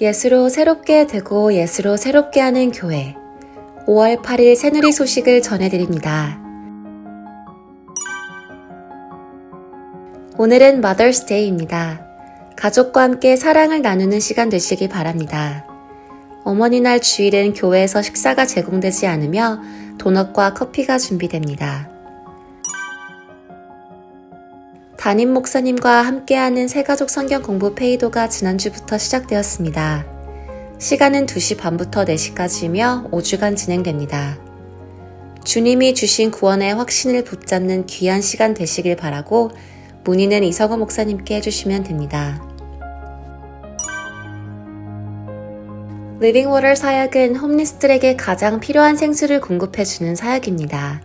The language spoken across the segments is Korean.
예수로 새롭게 되고 예수로 새롭게 하는 교회. 5월 8일 새누리 소식을 전해드립니다. 오늘은 Mother's Day입니다. 가족과 함께 사랑을 나누는 시간 되시기 바랍니다. 어머니 날 주일은 교회에서 식사가 제공되지 않으며 도넛과 커피가 준비됩니다. 담임 목사님과 함께하는 새가족 성경 공부 페이도가 지난주부터 시작되었습니다. 시간은 2시 반부터 4시까지이며 5주간 진행됩니다. 주님이 주신 구원의 확신을 붙잡는 귀한 시간 되시길 바라고 문의는 이성호 목사님께 해주시면 됩니다. 리빙워터 사역은 홈리스들에게 가장 필요한 생수를 공급해주는 사역입니다.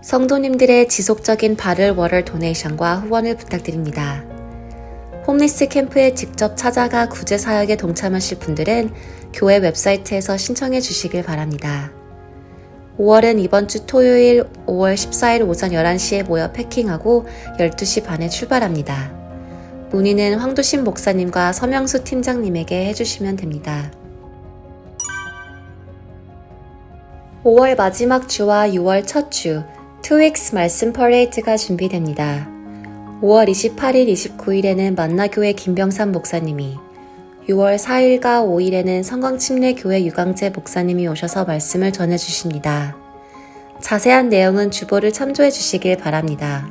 성도님들의 지속적인 바를 워럴 도네이션과 후원을 부탁드립니다. 홈리스 캠프에 직접 찾아가 구제 사역에 동참하실 분들은 교회 웹사이트에서 신청해 주시길 바랍니다. 5월은 이번 주 토요일 5월 14일 오전 11시에 모여 패킹하고 12시 반에 출발합니다. 문의는 황도신 목사님과 서명수 팀장님에게 해주시면 됩니다. 5월 마지막 주와 6월 첫 주, 2weeks 말씀 퍼레이트가 준비됩니다. 5월 28일, 29일에는 만나교회 김병삼 목사님이, 6월 4일과 5일에는 성광침례교회 유광재 목사님이 오셔서 말씀을 전해주십니다. 자세한 내용은 주보를 참조해 주시길 바랍니다.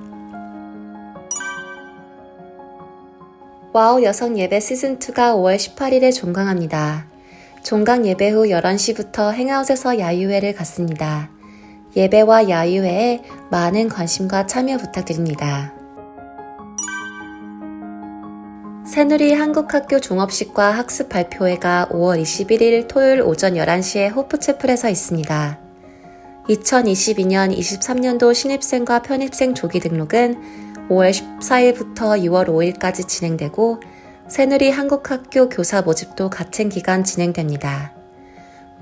와우 여성 예배 시즌2가 5월 18일에 종강합니다. 종강 예배 후 11시부터 행아웃에서 야유회를 갖습니다. 예배와 야유회에 많은 관심과 참여 부탁드립니다. 새누리 한국학교 종업식과 학습 발표회가 5월 21일 토요일 오전 11시에 호프채플에서 있습니다. 2022년 23년도 신입생과 편입생 조기 등록은 5월 14일부터 6월 5일까지 진행되고 새누리 한국학교 교사 모집도 같은 기간 진행됩니다.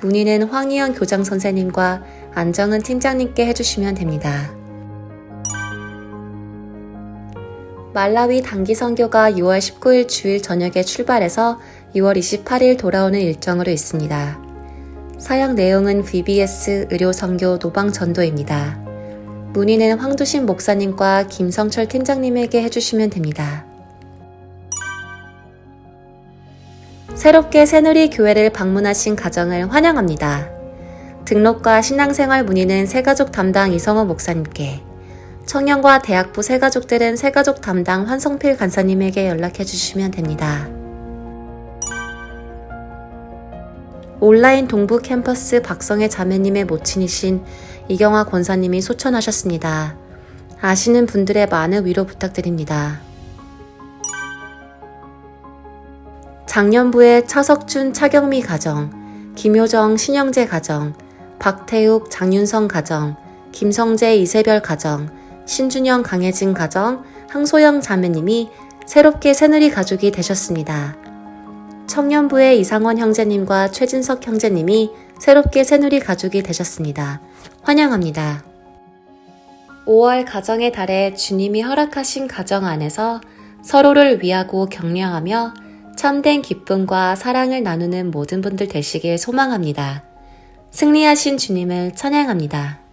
문의는 황희연 교장 선생님과 안정은 팀장님께 해주시면 됩니다. 말라위 단기 선교가 6월 19일 주일 저녁에 출발해서 6월 28일 돌아오는 일정으로 있습니다. 사역 내용은 VBS 의료 선교 노방 전도입니다. 문의는 황두신 목사님과 김성철 팀장님에게 해주시면 됩니다. 새롭게 새누리 교회를 방문하신 가정을 환영합니다. 등록과 신앙생활 문의는 새가족 담당 이성호 목사님께, 청년과 대학부 새가족들은 새가족 담당 환성필 간사님에게 연락해 주시면 됩니다. 온라인 동부 캠퍼스 박성애 자매님의 모친이신 이경화 권사님이 소천하셨습니다. 아시는 분들의 많은 위로 부탁드립니다. 작년부의 차석준 차경미 가정, 김효정 신영재 가정, 박태욱 장윤성 가정, 김성재 이세별 가정, 신준영 강혜진 가정, 항소영 자매님이 새롭게 새누리 가족이 되셨습니다. 청년부의 이상원 형제님과 최진석 형제님이 새롭게 새누리 가족이 되셨습니다. 환영합니다. 5월 가정의 달에 주님이 허락하신 가정 안에서 서로를 위하고 격려하며 참된 기쁨과 사랑을 나누는 모든 분들 되시길 소망합니다. 승리하신 주님을 찬양합니다.